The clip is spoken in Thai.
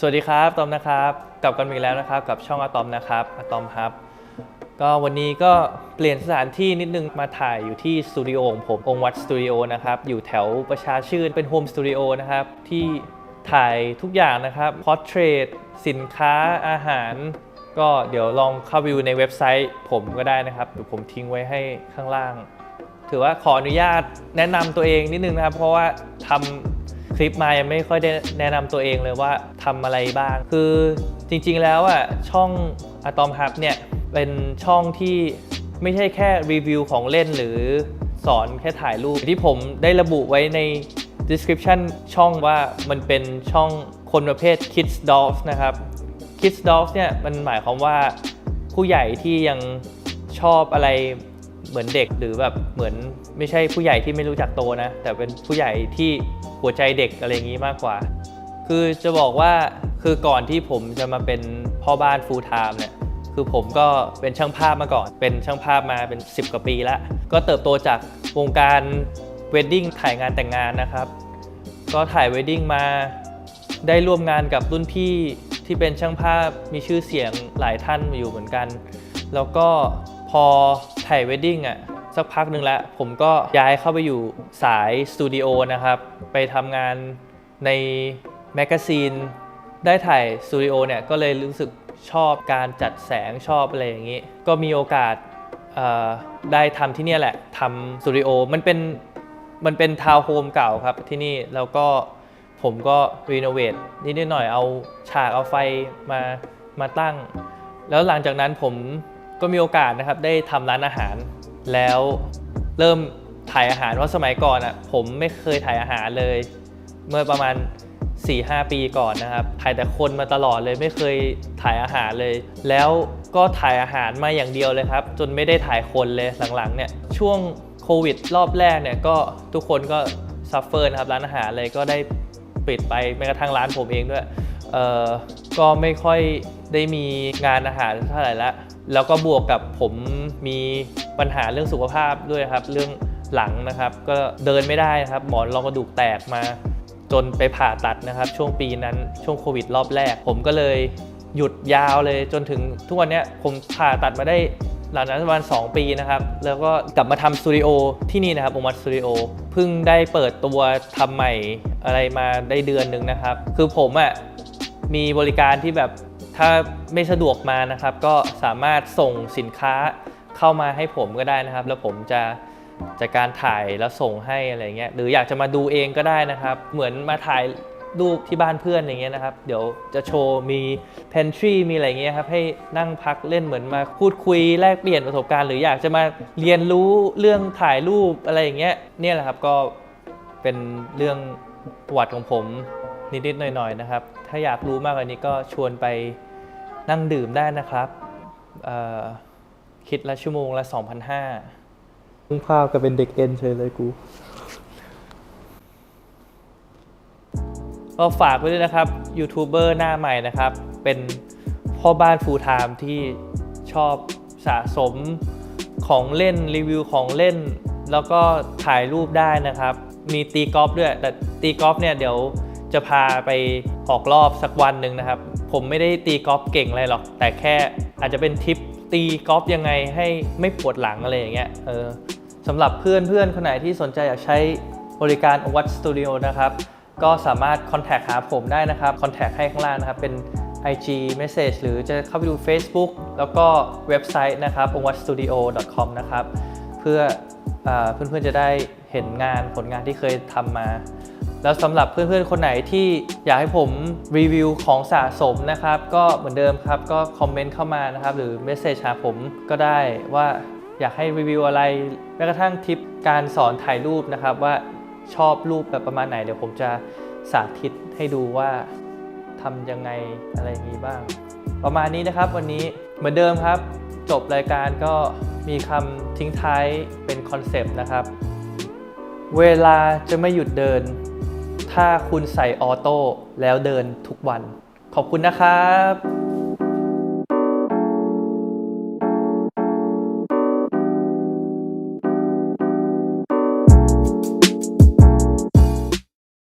สวัสดีครับตอมนะครับกลับกันอีกแล้วนะครับกับช่องอะตอมนะครับอะตอมฮับก็วันนี้ก็เปลี่ยนสถานที่นิดนึงมาถ่ายอยู่ที่สตูดิโอของผมองวัดสตูดิโอนะครับอยู่แถวประชาชื่นเป็นโฮมสตูดิโอนะครับที่ถ่ายทุกอย่างนะครับพอร์เทรตสินค้าอาหาร ก็เดี๋ยวลองเข้าไปดูในเว็บไซต์ผมก็ได้นะครับเดี๋ยวผมทิ้งไว้ให้ข้างล่าง ถือว่าขออนุญาตแนะนำตัวเองนิดนึงนะครับ เพราะว่าทำ คลิปมายังไม่ค่อยได้แนะนำตัวเองเลยว่าทำอะไรบ้าง คือจริงๆแล้วอะช่อง Atom Hub เนี่ยเป็นช่องที่ไม่ใช่แค่รีวิวของเล่นหรือสอนแค่ถ่ายรูปที่ผมได้ระบุไว้ใน description ช่องว่ามันเป็นช่องคนประเภท kids dolls นะครับ kids dolls เนี่ยมันหมายความว่าผู้ใหญ่ที่ยังชอบอะไร เหมือนเด็กหรือแบบเหมือนไม่ใช่ผู้ใหญ่ที่ไม่รู้จักโตนะ แต่เป็นผู้ใหญ่ที่หัวใจเด็กอะไรอย่างนี้มากกว่า คือจะบอกว่าคือก่อนที่ผมจะมาเป็นพ่อบ้าน full time เนี่ยคือผมก็เป็นช่างภาพมาก่อน เป็นช่างภาพมาเป็น 10 กว่าปีแล้วก็เติบโตจากวงการเวดดิ้งถ่ายงานแต่งงานนะครับ ก็ถ่ายเวดดิ้งมาได้ร่วมงานกับรุ่นพี่ที่เป็นช่างภาพมีชื่อเสียงหลายท่านอยู่เหมือนกัน แล้วก็พอ ถ่ายเวดดิ้งอะสักพักหนึ่งแล้ว ผมก็ย้ายเข้าไปอยู่สายสตูดิโอนะครับ ไปทำงานในแมกกาซีนได้ถ่ายสตูดิโอเนี่ยก็เลยรู้สึกชอบการจัดแสงชอบอะไรอย่างนี้ ก็มีโอกาสได้ทำที่นี่แหละทำสตูดิโอมันเป็นมันเป็นทาวน์โฮมเก่าครับที่นี่แล้วก็ผมก็รีโนเวทนิดหน่อยเอาฉากเอาไฟมามาตั้ง แล้วหลังจากนั้นผม ก็มีโอกาสนะครับได้ทำร้านอาหาร แล้วเริ่มถ่ายอาหารเพราะสมัยก่อนอะผมไม่เคยถ่ายอาหารเลย เมื่อประมาณ 4-5 ปีก่อนนะครับถ่ายแต่คนมาตลอดเลยไม่เคยถ่ายอาหารเลย แล้วก็ถ่ายอาหารมาอย่างเดียวเลยครับ จนไม่ได้ถ่ายคนเลยหลังๆเนี่ยช่วงโควิดรอบแรกเนี่ยก็ทุกคนก็ซัฟเฟอร์นะครับร้านอาหารเลยก็ได้ปิดไปแม้กระทั่งร้านผมเองด้วย เอ่อก็ไม่ค่อยได้มีงานอาหารเท่าไหร่ละแล้วก็บวกกับผมมีปัญหาเรื่องสุขภาพด้วยครับ เรื่องหลังนะครับ ก็เดินไม่ได้ครับ หมอนรองกระดูกแตกมา จนไปผ่าตัดนะครับ ช่วงปีนั้นช่วงโควิดรอบแรก ผมก็เลยหยุดยาวเลยจนถึงทุกวันนี้ผมผ่าตัดมาได้หลังนั้นประมาณ 2 ปีนะครับ แล้วก็กลับมาทำสตูดิโอที่นี่นะครับองมัดสตูดิโอเพิ่งได้เปิดตัวทำใหม่อะไรมาได้เดือนหนึ่งนะครับ คือผมอะ่ะ มีบริการที่แบบถ้าไม่สะดวกมานะครับ ก็สามารถส่งสินค้าเข้ามาให้ผมก็ได้นะครับ แล้วผมจะจากการถ่ายแล้วส่งให้อะไรเงี้ยหรืออยากจะมาดูเองก็ได้นะครับ เหมือนมาถ่ายรูปที่บ้านเพื่อนอย่างเงี้ยนะครับ เดี๋ยวจะโชว์มี pantry มีอะไรเงี้ยครับให้นั่งพักเล่นเหมือนมาพูดคุยแลกเปลี่ยนประสบการณ์ หรืออยากจะมาเรียนรู้เรื่องถ่ายรูปอะไรอย่างเงี้ยเนี่ยแหละครับก็เป็นเรื่องประวัติของผม นิดๆหน่อยๆนะครับ ถ้าอยากรู้มากกว่านี้ก็ชวนไปนั่งดื่มได้นะครับเอ่อคิดละชั่วโมงละ 2,500มึงภาพก็เป็นเด็กเอ็นเฉยเลยกู ก็ฝากไว้ด้วยนะครับยูทูบเบอร์หน้าใหม่นะครับ เป็นพ่อบ้านฟูลไทม์ที่ชอบสะสมของเล่นรีวิวของเล่น แล้วก็ถ่ายรูปได้นะครับ มีตีกอล์ฟด้วย แต่ตีกอล์ฟเนี่ยเดี๋ยว จะพาไปออกรอบสักวันหนึ่งนะครับ ผมไม่ได้ตีกอล์ฟเก่งอะไรหรอก แต่แค่อาจจะเป็นทิปตีกอล์ฟยังไงให้ไม่ปวดหลังอะไรอย่างเงี้ยเออสำหรับเพื่อนเพื่อนๆคนไหนที่สนใจอยากใช้บริการวัดสตูดิโอนะครับ ก็สามารถ contact หาผมได้นะครับ contact ให้ข้างล่างนะครับ เป็น IG message หรือจะเข้าไปดู Facebook แล้วก็เว็บไซต์นะครับ o n w a t s t u d i o com นะครับ เพื่อเอเพื่อนๆจะได้เห็นงานผลงานที่เคยทำมา แล้วสำหรับเพื่อนๆคนไหนที่อยากให้ผมรีวิวของสะสมนะครับ ก็เหมือนเดิมครับก็คอมเมนต์เข้ามานะครับ หรือเมสเซจหาผมก็ได้ว่าอยากให้รีวิวอะไรแม้กระทั่งทิปการสอนถ่ายรูปนะครับ ว่าชอบรูปแบบประมาณไหน เดี๋ยวผมจะสาธิตให้ดูว่าทำยังไงอะไรอย่างนี้บ้าง ประมาณนี้นะครับวันนี้เหมือนเดิมครับ จบรายการก็มีคำทิ้งท้ายเป็นคอนเซปต์นะครับ เวลาจะไม่หยุดเดิน ถ้าคุณใส่ออโต้แล้วเดินทุกวัน ขอบคุณนะครับ